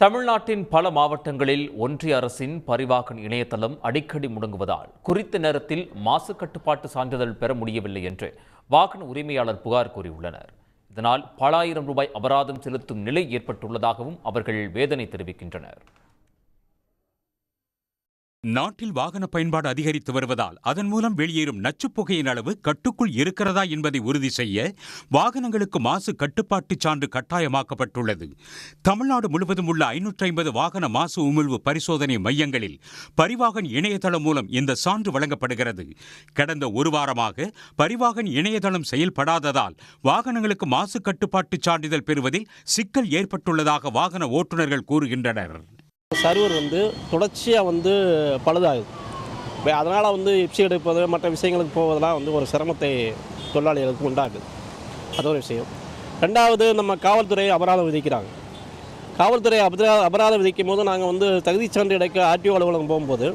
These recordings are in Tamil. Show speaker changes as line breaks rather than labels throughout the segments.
தமிழ்நாட்டின் பல மாவட்டங்களில் ஒன்றிய அரசின் பரிவாகன் இணையதளம் அடிக்கடி முடங்குவதால் குறித்த நேரத்தில் மாசு கட்டுப்பாட்டு சான்றிதழ் பெற முடியவில்லை என்று வாகன உரிமையாளர் புகார் கூறியுள்ளனர். இதனால் பல ஆயிரம் ரூபாய் அபராதம் செலுத்தும் நிலை ஏற்பட்டுள்ளதாகவும் அவர்கள் வேதனை தெரிவிக்கின்றனர்.
நாட்டில் வாகன பயன்பாடு அதிகரித்து வருவதால் அதன் மூலம் வெளியேறும் நச்சுப்புகையின் அளவு கட்டுக்குள் இருக்கிறதா என்பதை உறுதி செய்ய வாகனங்களுக்கு மாசு கட்டுப்பாட்டுச் சான்று கட்டாயமாக்கப்பட்டுள்ளது. தமிழ்நாடு முழுவதும் உள்ள ஐநூற்றி ஐம்பது வாகன மாசு உமிழ்வு பரிசோதனை மையங்களில் பரிவாகன் இணையதளம் மூலம் இந்த சான்று வழங்கப்படுகிறது. கடந்த ஒரு வாரமாக பரிவாகன் இணையதளம் செயல்படாததால் வாகனங்களுக்கு மாசு கட்டுப்பாட்டுச் சான்றிதழ் பெறுவதில் சிக்கல் ஏற்பட்டுள்ளதாக வாகன ஓட்டுநர்கள் கூறுகின்றனர்.
சர்வர் வந்து தொடர்ச்சியாக வந்து பழுதாகுது. இப்போ அதனால் வந்து எப்சி எடுப்பது மற்ற விஷயங்களுக்கு போவதெல்லாம் வந்து ஒரு சிரமத்தை தொழிலாளிகளுக்கு உண்டாகுது அது ஒரு விஷயம். ரெண்டாவது நம்ம காவல்துறை அபராதம் விதிக்கிறாங்க. காவல்துறை அபரா அபராதம் விதிக்கும் போது நாங்கள் வந்து தகுதிச் சான்று எடுக்க ஆர்டிஓ அலுவலகம் போகும்போது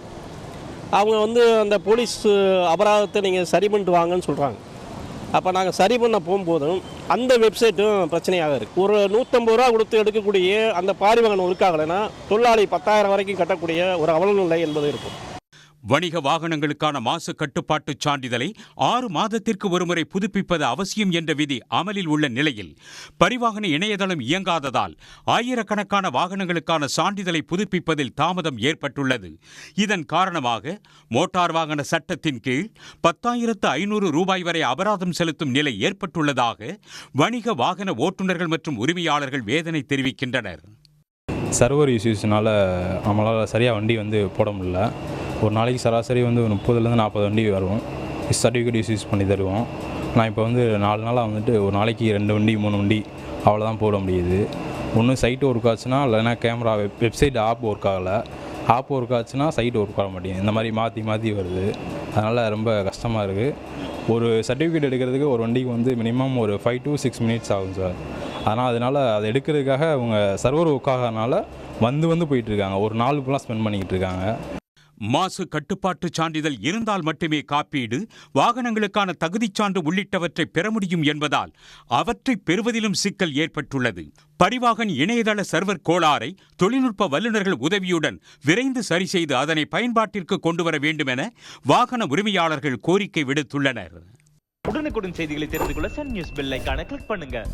அவங்க வந்து அந்த போலீஸ் அபராதத்தை நீங்கள் சரி பண்ணிட்டு வாங்கன்னு சொல்கிறாங்க அப்போ நாங்கள் சரி பண்ண போகும்போதும் அந்த வெப்சைட்டும் பிரச்சனையாக இருக்குது ஒரு நூற்றம்பது ரூபா கொடுத்து எடுக்கக்கூடிய அந்த பாரிவாகனம் இருக்காகலைன்னா தொழிலாளி பத்தாயிரம் வரைக்கும் கட்டக்கூடிய ஒரு அவலநிலை என்பது இருக்கும்.
வணிக வாகனங்களுக்கான மாசு கட்டுப்பாட்டுச் சான்றிதழை ஆறு மாதத்திற்கு ஒருமுறை புதுப்பிப்பது அவசியம் என்ற விதி அமலில் உள்ள நிலையில் பரிவாகன இணையதளம் இயங்காததால் ஆயிரக்கணக்கான வாகனங்களுக்கான சான்றிதழை புதுப்பிப்பதில் தாமதம் ஏற்பட்டுள்ளது. இதன் காரணமாக மோட்டார் வாகன சட்டத்தின் கீழ் பத்தாயிரத்து ஐநூறு ரூபாய் வரை அபராதம் செலுத்தும் நிலை ஏற்பட்டுள்ளதாக வணிக வாகன ஓட்டுநர்கள் மற்றும் உரிமையாளர்கள் வேதனை தெரிவிக்கின்றனர்.
சர்வர் இஷ்யூஸ்னால நம்மளால் சரியாக வண்டி வந்து போட முடியல. ஒரு நாளைக்கு சராசரி வந்து ஒரு முப்பதுலேருந்து நாற்பது வண்டி வரும் சர்டிஃபிகேட் இஷ்யூஸ் பண்ணி தருவோம். நான் இப்போ வந்து நாலு நாளாக வந்துட்டு ஒரு நாளைக்கு ரெண்டு வண்டி மூணு வண்டி அவ்வளோதான் போட முடியுது. ஒன்று சைட் ஒர்க் ஆச்சுன்னா இல்லைன்னா camera web website app work ஆகலை. ஆப் ஒர்க் ஆச்சுன்னா சைட் ஒர்க் ஆக மாட்டேங்குது இந்த மாதிரி மாற்றி மாற்றி வருது. அதனால் ரொம்ப கஷ்டமாக இருக்குது ஒரு சர்டிஃபிகேட் எடுக்கிறதுக்கு ஒரு வண்டிக்கு வந்து மினிமம் ஒரு ஃபைவ் டு சிக்ஸ் மினிட்ஸ் ஆகும் சார். ஆனால் அதனால் அதை எடுக்கிறதுக்காக அவங்க சர்வர் ஒர்க் ஆகிறதுனால வந்து வந்து போயிட்டுருக்காங்க ஒரு நாள் ஃபுல்லாக ஸ்பெண்ட் பண்ணிக்கிட்டு இருக்காங்க.
மாசு கட்டுப்பாட்டுச் சான்றிதழ் இருந்தால் மட்டுமே காப்பீடு வாகனங்களுக்கான தகுதிச் சான்று உள்ளிட்டவற்றை பெற முடியும் என்பதால் அவற்றை பெறுவதிலும் சிக்கல் ஏற்பட்டுள்ளது. பரிவாகன் இணையதள சர்வர் கோளாறை தொழில்நுட்ப வல்லுநர்கள் உதவியுடன் விரைந்து சரி செய்து அதனை பயன்பாட்டிற்கு கொண்டுவர வேண்டும் என வாகன உரிமையாளர்கள் கோரிக்கை விடுத்துள்ளனர்.
உடனுக்குடன் செய்திகளை தெரிந்து கொள்ள சன் நியூஸ் பெல் கிளிக் பண்ணுங்க.